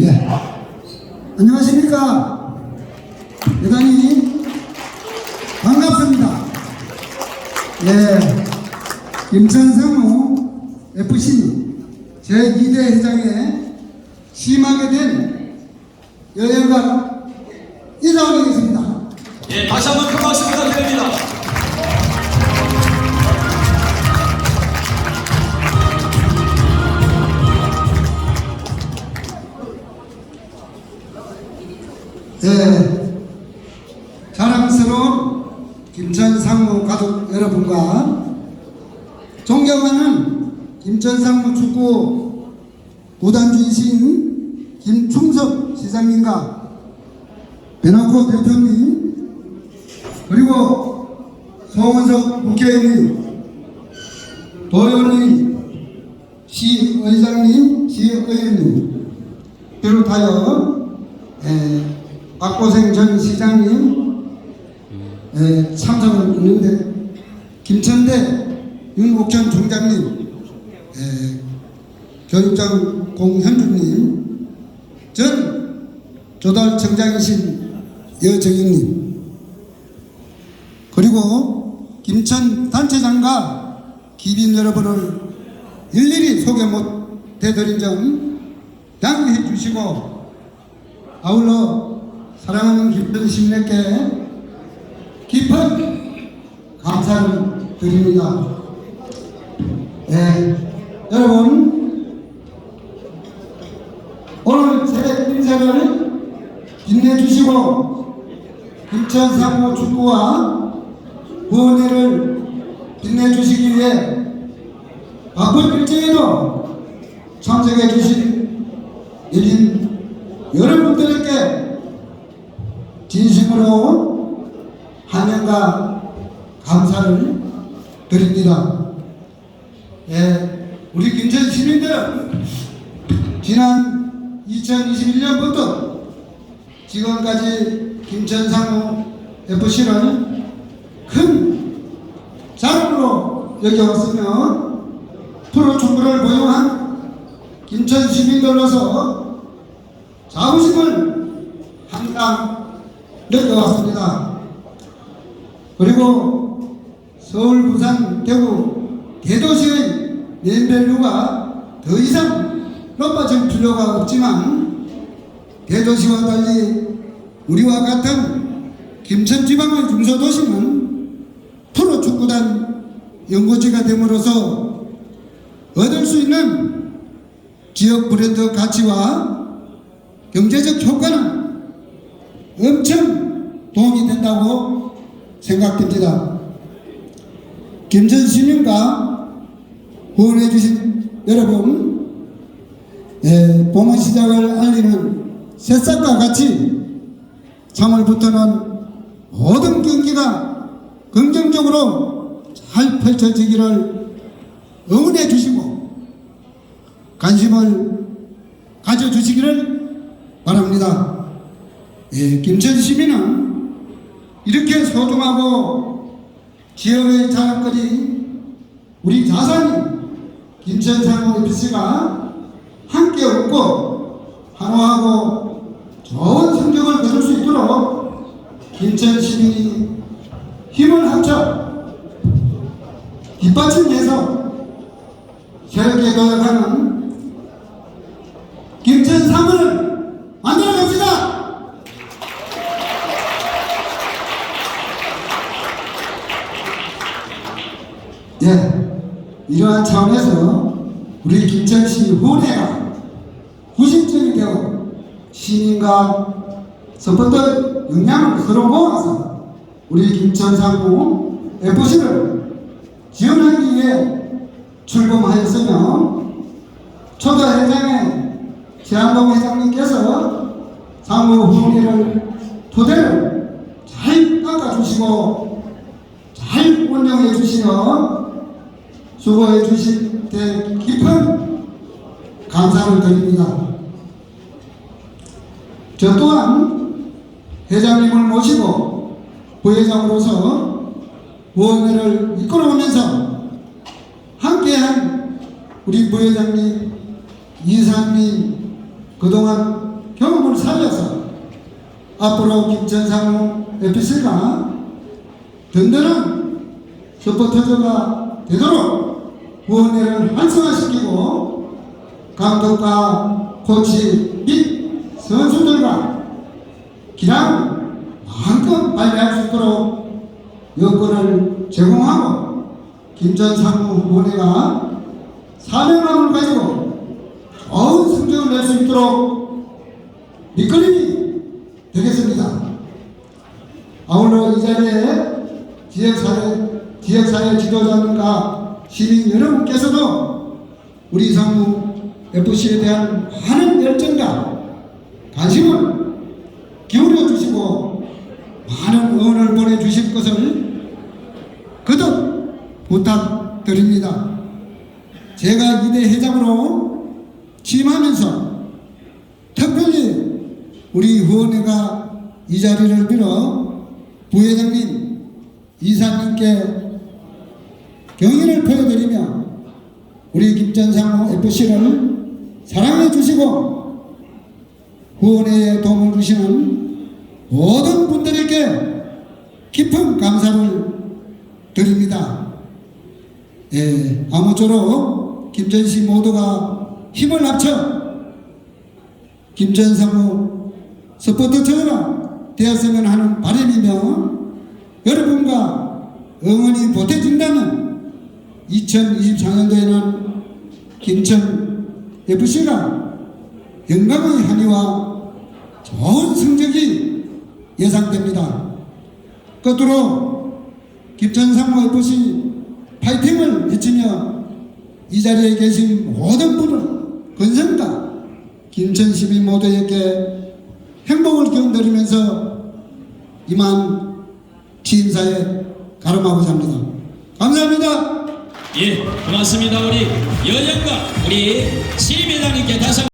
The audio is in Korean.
예. 안녕하십니까. 대단히 반갑습니다. 예. 김천성우 FC 제2대 회장에 심하게 된 여행가 인사드리겠습니다. 예, 다시 한번 큰 박수 부탁드립니다. 존경하는 김천상 무 축구 구단주이신 김충석 시장님과 배나코 대표님 그리고 송원석 국회의원님 도현의 시의장님 시의원님 비롯하여 에, 박고생 전 시장님 에, 참석을 있는데 김천대 윤옥천 총장님 에, 교육장 공현주님 전 조달청장이신 여정희님 그리고 김천 단체장과 기빈 여러분을 일일이 소개 못 해드린 점 양해해 주시고 아울러 사랑하는 김천 시민에게 깊은 감사를 드립니다. 예, 여러분 오늘 제 인사를 빛내주시고 김천 상무 축구와 후원회를 빛내주시기 위해 바쁜 일정에도 참석해 주신 일인 여러분들에게 진심으로 환영과 감사를 드립니다. 예, 우리 김천 시민들은 지난 2021년부터 지금까지 김천 상무 FC를 큰 자랑으로 여겨왔으며 프로 축구를 보유한 김천 시민들로서 자부심을 항상 느껴왔습니다. 그리고 서울, 부산, 대구 대도시의 연밸류가 더 이상 높아질 필요가 없지만 대도시와 달리 우리와 같은 김천지방의 중소도시는 프로축구단 연고지가 됨으로써 얻을 수 있는 지역 브랜드 가치와 경제적 효과는 엄청 도움이 된다고 생각됩니다. 김천 시민과 후원해 주신 여러분, 예, 봄의 시작을 알리는 새싹과 같이 3월부터는 모든 경기가 긍정적으로 잘 펼쳐지기를 응원해 주시고 관심을 가져주시기를 바랍니다. 예, 김천 시민은 이렇게 소중하고 지역의 자랑거리 우리 자산이 김천상무 FC가 함께 웃고 환호하고 좋은 성적을 거둘 수 있도록 김천 시민이 힘을 합쳐 뒷받침해서 새롭게 도약하는 김천 상무를 만들어 갑시다. 예, 이러한 차원에서 우리 김천시 후내가 구심점이 되어 시민과 서포터 역량을 서로 모아서 우리 김천상무 FC를 지원하기 위해 출범하였으며 초대 회장의 최한동 회장님께서 상무 후원회를 토대를 잘 깎아주시고 잘 운영해 주시어 수고해 주신 데 깊은 감사를 드립니다. 저 또한 회장님을 모시고 부회장으로서 후원회를 이끌어오면서 함께한 우리 부회장님, 이사님, 그동안 경험을 살려서 앞으로 김천상무 FC가 든든한 서포터즈가 되도록 후원회를 활성화시키고 감독과 코치 및 선수들과 기량을 마음껏 발휘할 수 있도록 여건을 제공하고 김전 상무 후원회가 사명감을 가지고 좋은 성적을 낼 수 있도록 밑거름이 되겠습니다. 아울러 이 자리에 지역사회, 지역사회 지도자님과 시민 여러분께서도 우리 상무 FC에 대한 많은 열정과 관심을 기울여 주시고 많은 응원을 보내주실 것을 거듭 부탁드립니다. 제가 이대 회장으로 취임하면서 특별히 우리 후원회가 이 자리를 빌어 부회장님, 이사님께 경의를 표해드리며 우리 김전상호 FC를 사랑해 주시고 후원회에 도움을 주시는 모든 분들에게 깊은 감사를 드립니다. 예, 아무쪼록 김전시 모두가 힘을 합쳐 김전상우 스포츠처럼 되었으면 하는 바람이며 여러분과 응원이 보태진다면 2024년도에는 김천 FC가 영광의 한이와 좋은 성적이 예상됩니다. 끝으로 김천 상무 FC 파이팅을 외치며 이 자리에 계신 모든 분을 건성과 김천 시민 모두에게 행복을 기원드리면서 이만 취임사에 가름하고자 합니다. 감사합니다. 예, 고맙습니다. 우리 여정과 우리 시민회장님께 다시 한